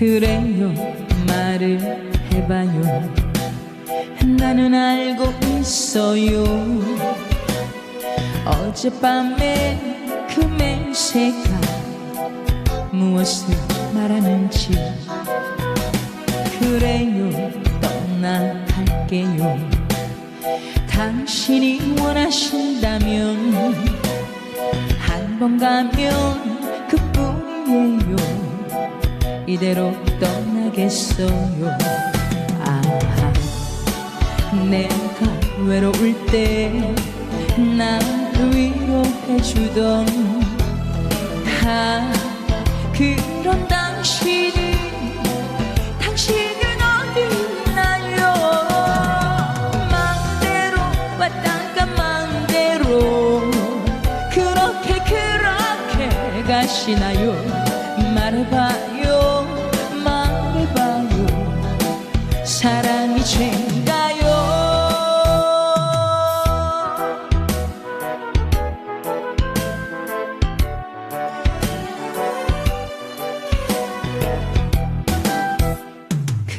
그래요. 말을 해봐요. 나는 알고 있어요. 어젯밤에 그 맹세가 무엇을 말하는지. 그래요. 떠나갈게요. 당신이 원하신다면 한 번 가면 이대로 떠나겠어요. 아하. 내가 외로울 때 나를 위로해주던 아 그런 당신이 당신은 어디 있나요? 맘대로 왔다가 맘대로 그렇게 그렇게 가시나요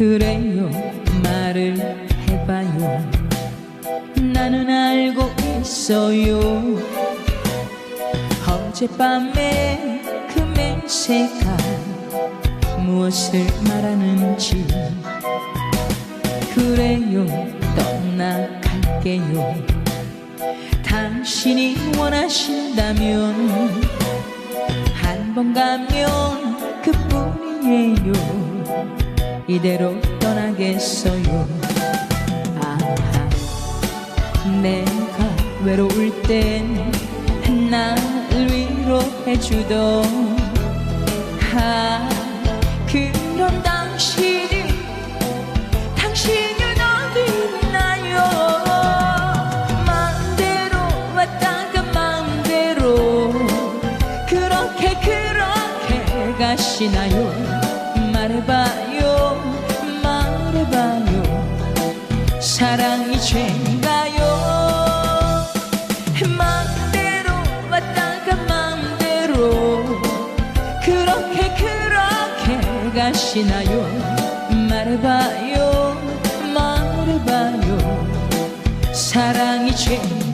그래요. 말을 해봐요. 나는 알고 있어요. 어젯밤에 그 맹세가 무엇을 말하는지. 그래요. 떠나갈게요. 당신이 원하신다면 한 번 가면 그뿐이에요 이대로 떠나겠어요. 아하. 내가 외로울 땐 나를 위로해 주던 아 그런 당신이 당신은 어디 있나요? 맘대로 왔다가 맘대로 그렇게 그렇게 가시나요? 말해봐요 사랑이 죄인가요? 맘대로 왔다가 맘대로 그렇게 그렇게 가시나요? 말해봐요 말해봐요. 사랑이 죄인가요